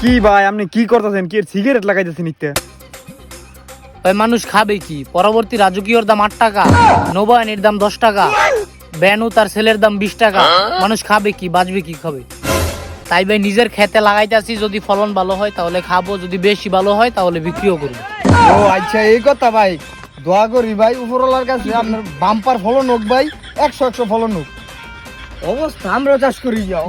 কি ভাই আপনি কি করতেছেন? কি সিগারেট লাগাইতেছেন ইত্যা ভাই মানুষ খাবে কি? পরবর্তী রাজকীয়র দাম আট টাকা নবায়নের দাম দশ টাকা। ব্যানু তার ছেলের দাম বিশ টাকা। মানুষ খাবে কি বাঁচবে কি খাবে? তাই ভাই নিজের খেতে লাগাইতেছি যদি ফলন ভালো হয় তাহলে খাব যদি বেশি ভালো হয় তাহলে বিক্রিও করব। ও আচ্ছা এই কথা ভাই। দোয়া করি ভাই উপরওয়ালার কাছে আপনার বাম্পার ফলন হোক ভাই একশো একশো ফলন হোক। অবস্থা আমরাও চাষ করি যাও।